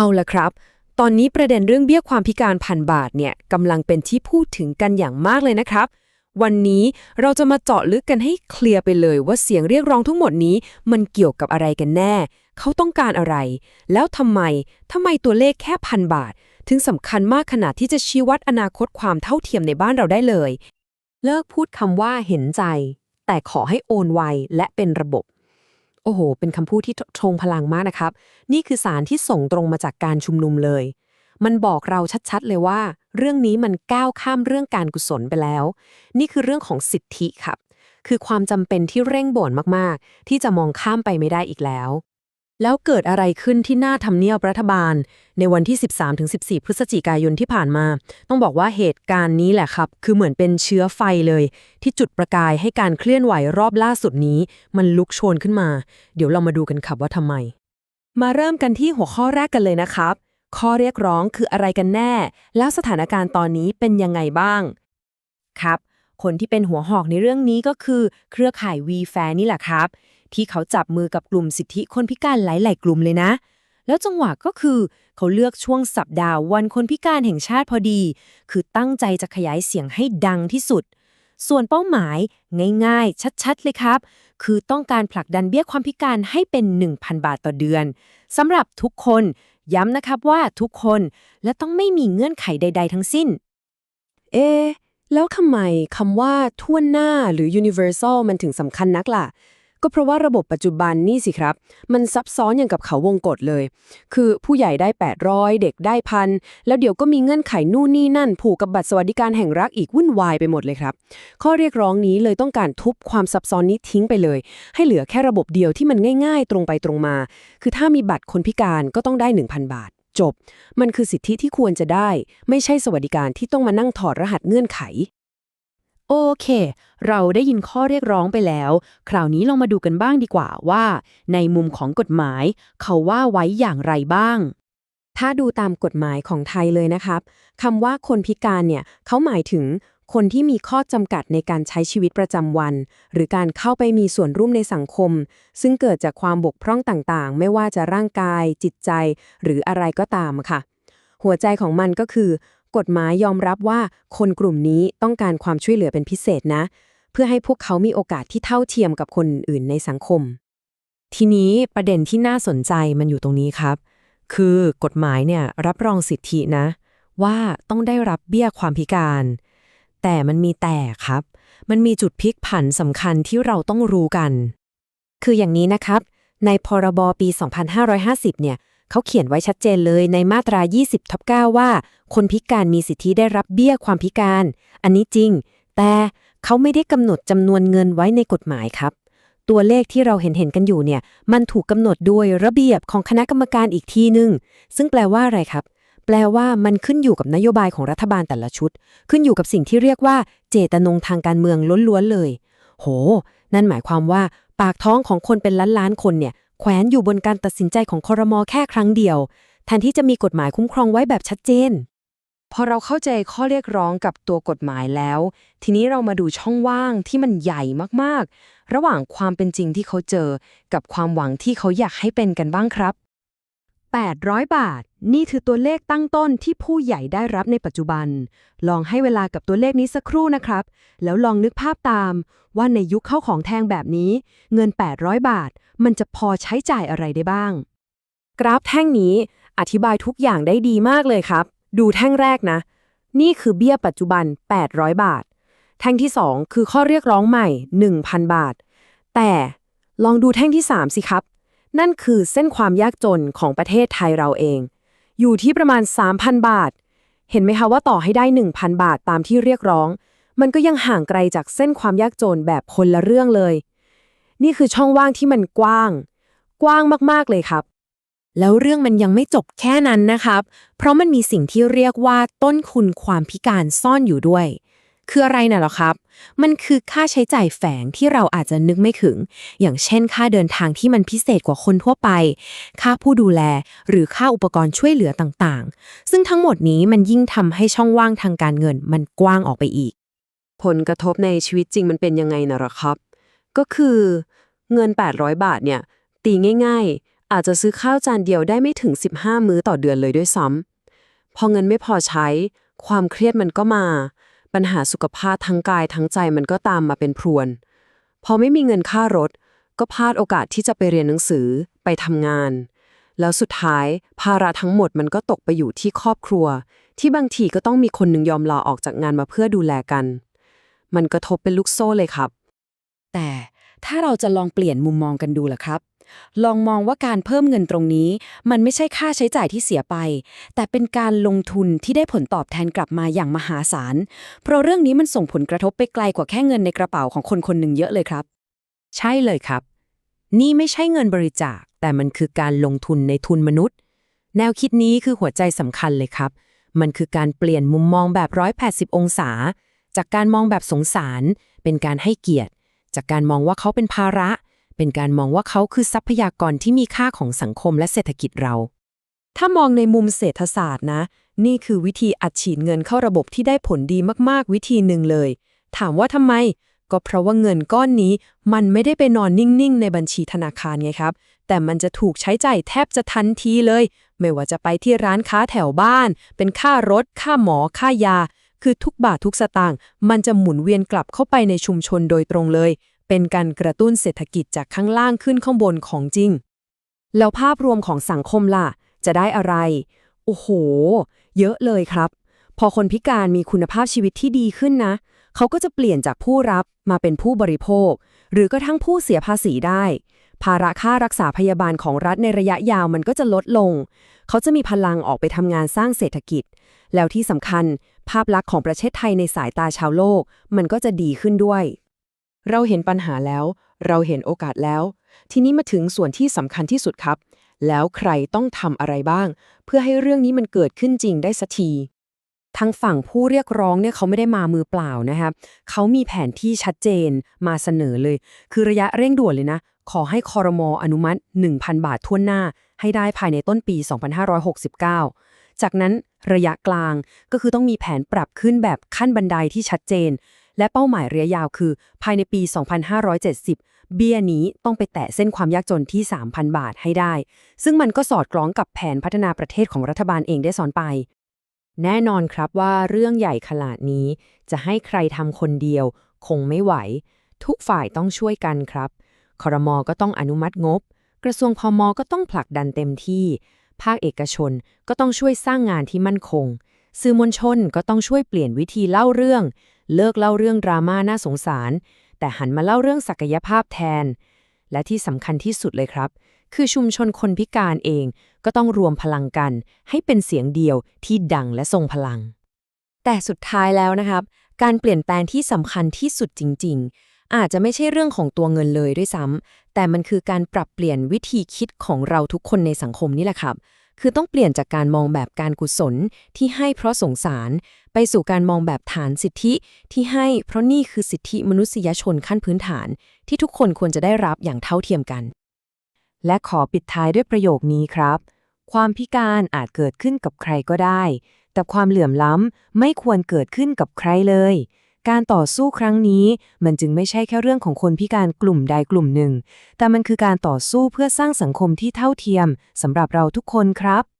เอาละครับ ตอนนี้ประเด็นเรื่องเบี้ยความพิการพันบาทเนี่ยกำลังเป็นที่พูดถึงกันอย่างมากเลยนะครับ วันนี้เราจะมาเจาะลึกกันให้เคลียร์ไปเลยว่าเสียงเรียกร้องทั้งหมดนี้ มันเกี่ยวกับอะไรกันแน่ เขาต้องการอะไร แล้วทำไมทำไมตัวเลขแค่พันบาท ถึงสำคัญมากขนาดที่จะชี้วัดอนาคตความเท่าเทียมในบ้านเราได้เลย เลิกพูดคำว่าเห็นใจ แต่ขอให้โอนไวและเป็นระบบ โอ้โห เป็นคำพูดที่ทรงพลังมากนะครับ นี่คือสารที่ส่งตรงมาจากการชุมนุมเลย มันบอกเราชัดๆเลยว่า เรื่องนี้มันก้าวข้ามเรื่องการกุศลไปแล้ว นี่คือเรื่องของสิทธิครับ คือความจำเป็นที่เร่งบ่นมากๆ ที่จะมองข้ามไปไม่ได้อีกแล้ว แล้วเกิดอะไรขึ้นที่หน้าทำเนียบรัฐบาล ในวันที่ 13-14 พฤศจิกายนที่ผ่านมา ต้องบอกว่าเหตุการณ์นี้แหละครับ คือเหมือนเป็นเชื้อไฟเลย ที่จุดประกายให้การเคลื่อนไหวรอบล่าสุดนี้ มันลุกโชนขึ้นมา เดี๋ยวเรามาดูกันครับว่าทำไม มาเริ่มกันที่หัวข้อแรกกันเลยนะครับ ข้อเรียกร้องคืออะไรกันแน่ แล้วสถานการณ์ตอนนี้เป็นยังไงบ้าง ครับ คนที่เป็นหัวหอกในเรื่องนี้ก็คือ เครือข่าย v f a i นี่แหละครับ ที่เขาจับมือกับกลุ่มสิทธิคนพิการหลาย ๆ กลุ่มเลยนะ แล้วจังหวะก็คือ เขาเลือกช่วงสัปดาห์วันคนพิการแห่งชาติพอดี คือตั้งใจจะขยายเสียงให้ดังที่สุด ส่วนเป้าหมายง่าย ๆ ชัด ๆ เลยครับ คือต้องการผลักดันเบี้ยความพิการให้เป็น 1,000 บาทต่อเดือนสำหรับทุกคนย้ำนะครับว่าทุกคนและต้องไม่มีเงื่อนไขใด ๆ ทั้งสิ้น เอะแล้วทำไมคำว่าทั่วหน้าหรือ universal มันถึงสำคัญนักล่ะ ก็เพราะว่าระบบปัจจุบันนี่สิครับ มันซับซ้อนอย่างกับเขาวงกฏเลย คือผู้ใหญ่ได้ 800 เด็กได้พันแล้วเดี๋ยวก็มีเงื่อนไขนู่นนี่นั่น ผูกกับบัตรสวัสดิการแห่งรัฐอีกวุ่นวายไปหมดเลยครับ ข้อเรียกร้องนี้เลยต้องการทุบความซับซ้อนนี้ทิ้งไปเลย ให้เหลือแค่ระบบเดียวที่มันง่าย ๆ ตรงไปตรงมา คือถ้ามีบัตรคนพิการก็ต้องได้ 1,000 บาทจบ มันคือสิทธิที่ควรจะได้ ไม่ใช่สวัสดิการที่ต้องมานั่งถอดรหัสเงื่อนไข โอเค เราได้ยินข้อเรียกร้องไปแล้ว คราวนี้ลองมาดูกันบ้างดีกว่าว่า ในมุมของกฎหมาย เขาว่าไว้อย่างไรบ้าง ถ้าดูตามกฎหมายของไทยเลยนะครับคำว่าคนพิการเนี่ยเขาหมายถึงคนที่มีข้อจำกัดในการใช้ชีวิตประจำวัน หรือการเข้าไปมีส่วนร่วมในสังคม ซึ่งเกิดจากความบกพร่องต่างๆ ไม่ว่าจะร่างกาย จิตใจ หรืออะไรก็ตามค่ะ หัวใจของมันก็คือ กฎหมายยอมรับว่าคนกลุ่มนี้ต้องการความช่วยเหลือเป็นพิเศษนะ เพื่อให้พวกเขามีโอกาสที่เท่าเทียมกับคนอื่นในสังคม ทีนี้ประเด็นที่น่าสนใจมันอยู่ตรงนี้ครับ คือกฎหมายเนี่ยรับรองสิทธินะ ว่าต้องได้รับเบี้ยความพิการ แต่มันมีแต่ครับ มันมีจุดพลิกผันสำคัญที่เราต้องรู้กัน คืออย่างนี้นะครับ ในพรบปี 2550 เนี่ย เขาเขียนไว้ชัดเจนเลยในมาตรา 20ทับ9ว่า คนพิการมีสิทธิได้รับเบี้ยความพิการ อันนี้จริง แต่เขาไม่ได้กำหนดจำนวนเงินไว้ในกฎหมายครับ ตัวเลขที่เราเห็นเห็นกันอยู่เนี่ย มันถูกกำหนดโดยระเบียบของคณะกรรมการอีกทีหนึ่งซึ่งแปลว่าอะไรครับ แปลว่ามันขึ้นอยู่กับนโยบายของรัฐบาลแต่ละชุด ขึ้นอยู่กับสิ่งที่เรียกว่า เจตนงทางการเมืองล้วนๆเลย โห นั่นหมายความว่า ปากท้องของคนเป็นล้านๆคนเนี่ย แขวนอยู่บนการตัดสินใจของคอรมอแค่ครั้งเดียวแทนที่จะมีกฎหมายคุ้มครองไว้แบบชัดเจน พอเราเข้าใจข้อเรียกร้องกับตัวกฎหมายแล้ว ทีนี้เรามาดูช่องว่างที่มันใหญ่มากๆ ระหว่างความเป็นจริงที่เขาเจอ กับความหวังที่เขาอยากให้เป็นกันบ้างครับ 800 บาท นี่คือตัวเลขตั้งต้นที่ผู้ใหญ่ได้รับในปัจจุบัน ลองให้เวลากับตัวเลขนี้สักครู่นะครับ แล้วลองนึกภาพตาม ว่าในยุคเข้าของแทงแบบนี้ เงิน 800 บาท มันจะพอใช้จ่ายอะไรได้บ้าง กราฟแท่งนี้อธิบายทุกอย่างได้ดีมากเลยครับ ดูแท่งแรกนะ นี่คือเบี้ยปัจจุบัน 800 บาท แท่งที่ 2 คือข้อเรียกร้องใหม่ 1,000 บาท แต่ลองดูแท่งที่ 3 สิครับ นั่นคือเส้นความยากจนของประเทศไทยเราเอง อยู่ที่ประมาณ 3,000 บาท เห็นไหมคะว่าต่อให้ได้ 1,000 บาทตามที่เรียกร้อง มันก็ยังห่างไกลจากเส้นความยากจนแบบคนละเรื่องเลย นี่คือช่องว่างที่มันกว้าง กว้างมากๆเลยครับ แล้วเรื่องมันยังไม่จบแค่นั้นนะครับ เพราะมันมีสิ่งที่เรียกว่าต้นทุนความพิการซ่อนอยู่ด้วย คืออะไรน่ะหรอครับ มันคือค่าใช้จ่ายแฝงที่เราอาจจะนึกไม่ถึง อย่างเช่น ค่าเดินทางที่มันพิเศษกว่าคนทั่วไป ค่าผู้ดูแล หรือค่าอุปกรณ์ช่วยเหลือต่างๆ ซึ่งทั้งหมดนี้มันยิ่งทำให้ช่องว่างทางการเงินมันกว้างออกไปอีก ผลกระทบในชีวิตจริงมันเป็นยังไงน่ะหรอครับ ก็คือเงิน 800 บาทเนี่ย ตีง่าย ๆ อาจจะซื้อข้าวจานเดียวได้ไม่ถึง 15 มื้อต่อเดือนเลยด้วยซ้ำพอเงินไม่พอใช้ ความเครียดมันก็มา ปัญหาสุขภาพทั้งกายทั้งใจมันก็ตามมาเป็นพรวน พอไม่มีเงินค่ารถ ก็พลาดโอกาสที่จะไปเรียนหนังสือไปทำงาน แล้วสุดท้ายภาระทั้งหมดมันก็ตกไปอยู่ที่ครอบครัว ที่บางทีก็ต้องมีคนหนึ่งยอมลาออกจากงานมาเพื่อดูแลกัน มันกระทบเป็นลูกโซ่เลยครับ แต่ถ้าเราจะลองเปลี่ยนมุมมองกันดูล่ะครับ ลองมองว่าการเพิ่มเงินตรงนี้ มันไม่ใช่ค่าใช้จ่ายที่เสียไป แต่เป็นการลงทุนที่ได้ผลตอบแทนกลับมาอย่างมหาศาล เพราะเรื่องนี้มันส่งผลกระทบไปไกลกว่าแค่เงินในกระเป๋าของคนคนหนึ่งเยอะเลยครับ ใช่เลยครับ นี่ไม่ใช่เงินบริจาค แต่มันคือการลงทุนในทุนมนุษย์ แนวคิดนี้คือหัวใจสำคัญเลยครับ มันคือการเปลี่ยนมุมมองแบบ 180 องศา จากการมองแบบสงสาร เป็นการให้เกียรติ จากการมองว่าเขาเป็นภาระ เป็นการมองว่าเขาคือทรัพยากรที่มีค่าของสังคมและเศรษฐกิจเรา ถ้ามองในมุมเศรษฐศาสตร์นะ นี่คือวิธีอัดฉีดเงินเข้าระบบที่ได้ผลดีมากๆ วิธีหนึ่งเลย ถามว่าทำไม ก็เพราะว่าเงินก้อนนี้ มันไม่ได้ไปนอนนิ่งๆ ในบัญชีธนาคารไงครับ แต่มันจะถูกใช้จ่ายแทบจะทันทีเลย ไม่ว่าจะไปที่ร้านค้าแถวบ้าน เป็นค่ารถ ค่าหมอ ค่ายาคือทุกบาททุกสตางค์มันจะหมุนเวียนกลับเข้าไปในชุมชนโดยตรงเลย เป็นการกระตุ้นเศรษฐกิจจากข้างล่างขึ้นข้างบนของจริง แล้วภาพรวมของสังคมล่ะ จะได้อะไร โอ้โห เยอะเลยครับ พอคนพิการมีคุณภาพชีวิตที่ดีขึ้นนะ เขาก็จะเปลี่ยนจากผู้รับมาเป็นผู้บริโภค หรือก็ทั้งผู้เสียภาษีได้ ภาระค่ารักษาพยาบาลของรัฐในระยะยาวมันก็จะลดลง เขาจะมีพลังออกไปทำงานสร้างเศรษฐกิจ แล้วที่สำคัญ ภาพลักษณ์ของประเทศไทยในสายตาชาวโลก มันก็จะดีขึ้นด้วย เราเห็นปัญหาแล้ว เราเห็นโอกาสแล้ว ทีนี้มาถึงส่วนที่สำคัญที่สุดครับ แล้วใครต้องทำอะไรบ้าง เพื่อให้เรื่องนี้มันเกิดขึ้นจริงได้สักทีทางฝั่งผู้เรียกร้องเนี่ยเขาไม่ได้มามือเปล่านะครับเขามีแผนที่ชัดเจนมาเสนอเลย คือระยะเร่งด่วนเลยนะ ขอให้คอรมออนุมัติ 1,000 บาททั่วหน้า ให้ได้ภายในต้นปี 2569 จากนั้นระยะกลางก็คือต้องมีแผนปรับขึ้นแบบขั้นบันไดที่ชัดเจน และเป้าหมายระยะยาวคือ ภายในปี 2570 เบี้ยนี้ต้องไปแตะเส้นความยากจนที่ 3,000 บาทให้ได้ ซึ่งมันก็สอดคล้องกับแผนพัฒนาประเทศของรัฐบาลเองได้สอนไป แน่นอนครับว่าเรื่องใหญ่ขนาดนี้ จะให้ใครทำคนเดียว คงไม่ไหว ทุกฝ่ายต้องช่วยกันครับคอรมอก็ต้องอนุมัติงบ กระทรวงพมอก็ต้องผลักดันเต็มที่ ภาคเอกชนก็ต้องช่วยสร้างงานที่มั่นคง สื่อมวลชนก็ต้องช่วยเปลี่ยนวิธีเล่าเรื่อง เลิกเล่าเรื่องดราม่าน่าสงสาร แต่หันมาเล่าเรื่องศักยภาพแทน และที่สำคัญที่สุดเลยครับ คือชุมชนคนพิการเองก็ต้องรวมพลังกัน ให้เป็นเสียงเดียวที่ดังและทรงพลัง แต่สุดท้ายแล้วนะครับ การเปลี่ยนแปลงที่สำคัญที่สุดจริง ๆ อาจจะไม่ใช่เรื่องของตัวเงินเลยด้วยซ้ำแต่มันคือการปรับเปลี่ยนวิธีคิดของเราทุกคนในสังคมนี่แหละครับ คือต้องเปลี่ยนจากการมองแบบการกุศลที่ให้เพราะสงสาร ไปสู่การมองแบบฐานสิทธิที่ให้เพราะนี่คือสิทธิมนุษยชนขั้นพื้นฐาน ที่ทุกคนควรจะได้รับอย่างเท่าเทียมกัน และขอปิดท้ายด้วยประโยคนี้ครับ ความพิการอาจเกิดขึ้นกับใครก็ได้ แต่ความเหลื่อมล้ำไม่ควรเกิดขึ้นกับใครเลย การต่อสู้ครั้งนี้ มันจึงไม่ใช่แค่เรื่องของคนพิการกลุ่มใดกลุ่มหนึ่ง แต่มันคือการต่อสู้เพื่อสร้างสังคมที่เท่าเทียมสำหรับเราทุกคนครับ